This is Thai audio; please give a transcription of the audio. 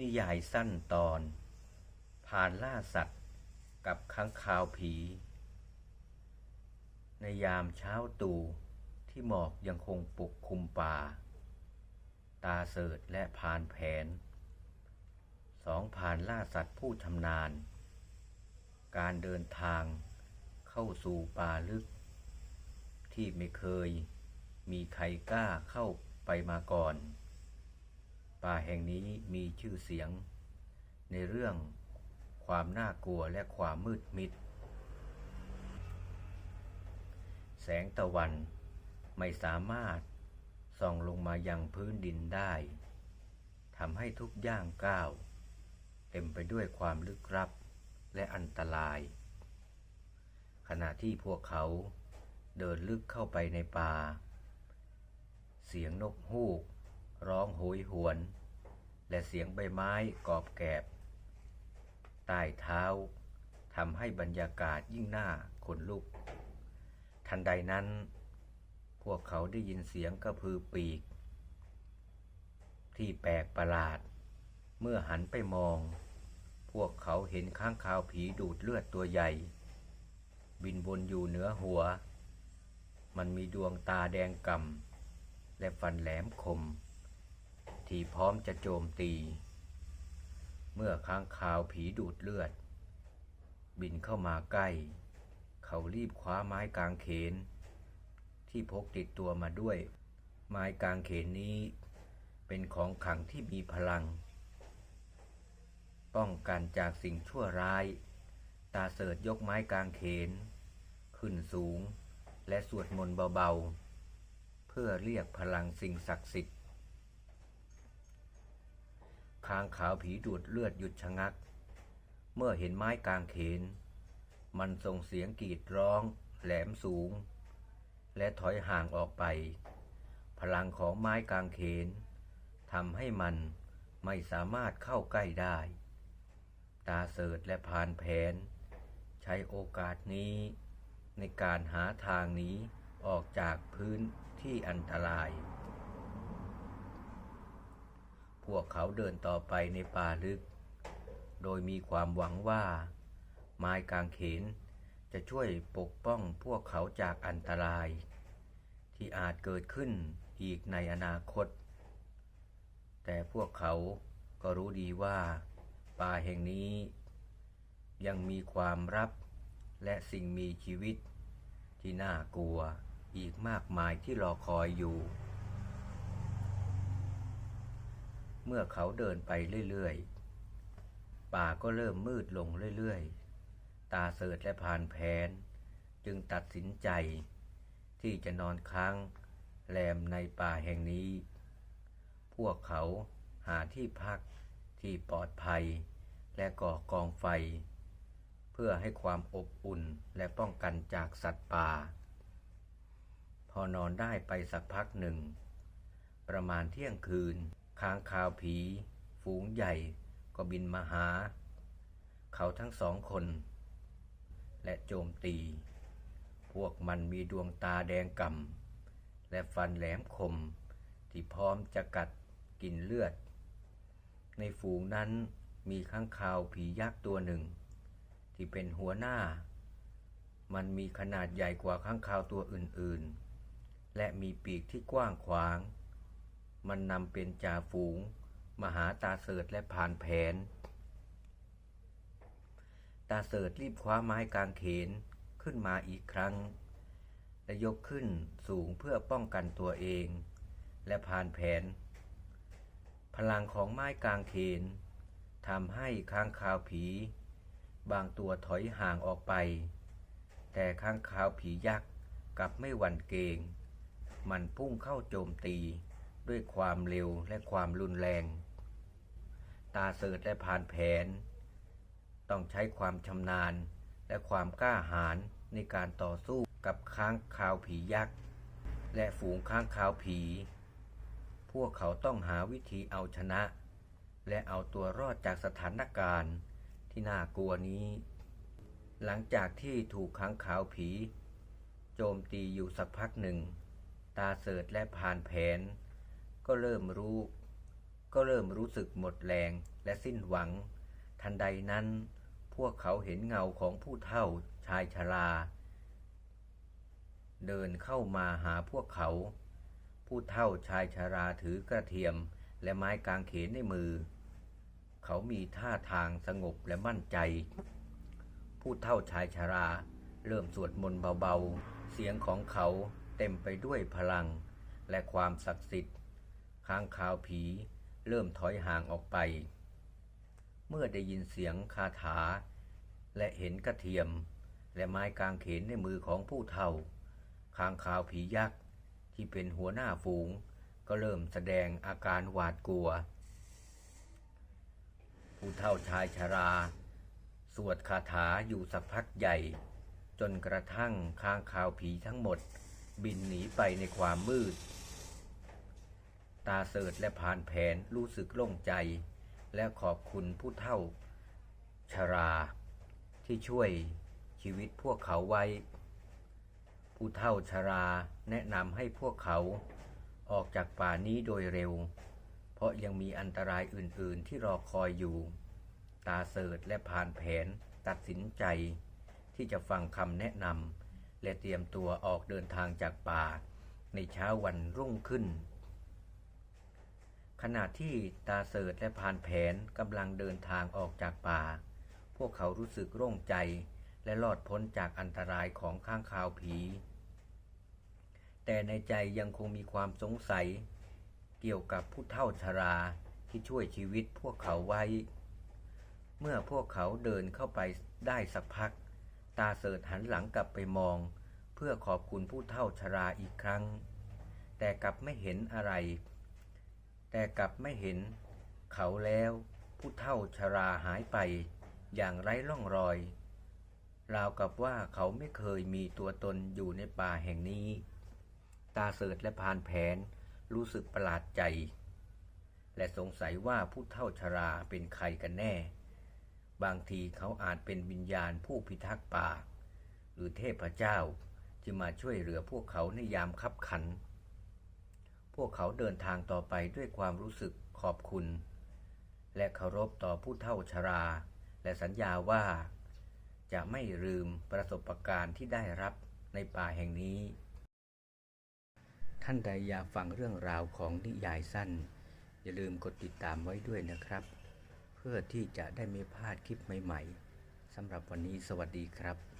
นิยายสั้นตอน ผ่านล่าสัตว์กับค้างคาวผี ในยามเช้าตู่ที่หมอกยังคงปกคลุมป่า ตาเสิร์ตและพานแผน สองผ่านล่าสัตว์ผู้ชำนาญ การเดินทางเข้าสู่ป่าลึก ที่ไม่เคยมีใครกล้าเข้าไปมาก่อน ป่าแห่งนี้มีชื่อเสียง ในเรื่องความน่ากลัวและความมืดมิด แสงตะวันไม่สามารถส่องลงมายังพื้นดินได้ทำให้ทุกย่างก้าว เต็มไปด้วยความลึกลับและอันตราย ขณะที่พวกเขาเดินลึกเข้าไปในป่า เสียงนกฮูก ร้องโหยหวน และเสียงใบไม้กรอบแกบ ใต้เท้าทำให้บรรยากาศยิ่งน่าขนลุก ทันใดนั้น พวกเขาได้ยินเสียงกระพือปีก ที่แปลกประหลาด เมื่อหันไปมอง พวกเขาเห็นข้างคาวผีดูดเลือดตัวใหญ่ บินวนอยู่เหนือหัว มันมีดวงตาแดงกำๆและฟันแหลมคม ที่พร้อมจะโจมตี เมื่อค้างคาวผีดูดเลือด บินเข้ามาใกล้ เขารีบคว้าไม้กางเขน ที่พกติดตัวมาด้วย ไม้กางเขนนี้ เป็นของขังที่มีพลัง ป้องกันจากสิ่งชั่วร้าย ตาเสิร์ตยกไม้กางเขน ขึ้นสูงและสวดมนต์เบาๆ เพื่อเรียกพลังสิ่งศักดิ์สิทธิ์ ค้างขาวผีดูดเลือดหยุดชะงัก เมื่อเห็นไม้กางเขน มันส่งเสียงกรีดร้อง แหลมสูง และถอยห่างออกไป พลังของไม้กางเขนทำให้มันไม่สามารถเข้าใกล้ได้ ตาเสิร์ตและพานแผน ใช้โอกาสนี้ ในการหาทางหนี้ออกจากพื้นที่อันตราย พวกเขาเดินต่อไปในป่าลึก โดยมีความหวังว่า ไม้กางเขนจะช่วยปกป้องพวกเขาจากอันตราย ที่อาจเกิดขึ้นอีกในอนาคต แต่พวกเขาก็รู้ดีว่า ป่าแห่งนี้ ยังมีความลับและสิ่งมีชีวิต ที่น่ากลัวอีกมากมายที่รอคอยอยู่ เมื่อเขาเดินไปเรื่อยๆ ป่าก็เริ่มมืดลงเรื่อยๆ ตาเสิร์ตและพานแผน จึงตัดสินใจ ที่จะนอนค้างแรมในป่าแห่งนี้ พวกเขาหาที่พักที่ปลอดภัย และก่อกองไฟ เพื่อให้ความอบอุ่นและป้องกันจากสัตว์ป่า พอนอนได้ไปสักพักหนึ่ง ประมาณเที่ยงคืน ค้างคาวผี ฝูงใหญ่ก็บินมาหา เขาทั้งสองคน และโจมตี พวกมันมีดวงตาแดงกำและฟันแหลมคมที่พร้อมจะกัดกินเลือด ในฝูงนั้นมีข้างคาวผียักษ์ตัวหนึ่ง ที่เป็นหัวหน้า มันมีขนาดใหญ่กว่าข้างคาวตัวอื่นๆ และมีปีกที่กว้างขวาง มันนำเป็นจ่าฝูง มหาตาเสิร์ตและผ่านแผน ตาเสิร์ตรีบคว้าไม้กางเขนขึ้นมาอีกครั้ง และยกขึ้นสูงเพื่อป้องกันตัวเอง และผ่านแผน พลังของไม้กางเขนทำให้ค้างคาวผี บางตัวถอยห่างออกไป แต่ค้างคาวผียักษ์กลับไม่หวั่นเกรงมันพุ่งเข้าโจมตี ด้วยความเร็วและความรุนแรง ตาเสิร์ตและผ่านแผน ต้องใช้ความชำนาญและความกล้าหาญในการต่อสู้กับค้างคาวผียักษ์ และฝูงค้างคาวผี พวกเขาต้องหาวิธีเอาชนะ และเอาตัวรอดจากสถานการณ์ที่น่ากลัวนี้ หลังจากที่ถูกค้างคาวผี โจมตีอยู่สักพักหนึ่ง ตาเสิร์ตและผ่านแผน ก็เริ่มรู้ ก็เริ่มรู้สึกหมดแรงและสิ้นหวัง ทันใดนั้น พวกเขาเห็นเงาของผู้เฒ่าชายชรา เดินเข้ามาหาพวกเขา ผู้เฒ่าชายชราถือกระเทียมและไม้กางเขนในมือ เขามีท่าทางสงบและมั่นใจ ผู้เฒ่าชายชราเริ่มสวดมนต์เบาๆ เสียงของเขาเต็มไปด้วยพลังและความศักดิ์สิทธิ์ ค้างคาวผี เริ่มถอยห่างออกไป เมื่อได้ยินเสียงคาถา และเห็นกระเทียม และไม้กางเขนในมือของผู้เฒ่า ค้างคาวผียักษ์ที่เป็นหัวหน้าฝูง ก็เริ่มแสดงอาการหวาดกลัว ผู้เฒ่าชายชรา สวดคาถาอยู่สักพักใหญ่ จนกระทั่งค้างคาวผีทั้งหมดบินหนีไปในความมืด ตาเสิร์ตและผ่านแผนรู้สึกโล่งใจ และขอบคุณผู้เฒ่าชรา ที่ช่วยชีวิตพวกเขาไว้ ผู้เฒ่าชราแนะนำให้พวกเขาออกจากป่านี้โดยเร็ว เพราะยังมีอันตรายอื่น ๆ ที่รอคอยอยู่ ตาเสิร์ตและผ่านแผนตัดสินใจ ที่จะฟังคำแนะนำและเตรียมตัวออกเดินทางจากป่า ในเช้าวันรุ่งขึ้น ขณะที่ตาเสิร์ตและพานแผนกำลังเดินทางออกจากป่า พวกเขารู้สึกโล่งใจและรอดพ้นจากอันตรายของข้างคาวผี แต่ในใจยังคงมีความสงสัย เกี่ยวกับผู้เฒ่าชราที่ช่วยชีวิตพวกเขาไว้ เมื่อพวกเขาเดินเข้าไปได้สักพัก ตาเสิร์ตหันหลังกลับไปมอง เพื่อขอบคุณผู้เฒ่าชราอีกครั้ง แต่กลับไม่เห็นอะไร แต่กลับไม่เห็นเขาแล้วผู้เฒ่าชราหายไปอย่างไร้ร่องรอย ราวกับว่าเขาไม่เคยมีตัวตนอยู่ในป่าแห่งนี้ ตาเสิร์ตและพานแผนรู้สึกประหลาดใจ และสงสัยว่าผู้เฒ่าชราเป็นใครกันแน่ บางทีเขาอาจเป็นวิญญาณผู้พิทักษ์ป่า หรือเทพเจ้าที่มาช่วยเหลือพวกเขาในยามคับขัน พวกเขาเดินทางต่อไปด้วยความรู้สึกขอบคุณ และเคารพต่อผู้เฒ่าชรา และสัญญาว่า จะไม่ลืมประสบการณ์ที่ได้รับในป่าแห่งนี้ ท่านใดอยากฟังเรื่องราวของนิยายสั้น อย่าลืมกดติดตามไว้ด้วยนะครับ เพื่อที่จะได้ไม่พลาดคลิปใหม่ ๆสำหรับวันนี้สวัสดีครับ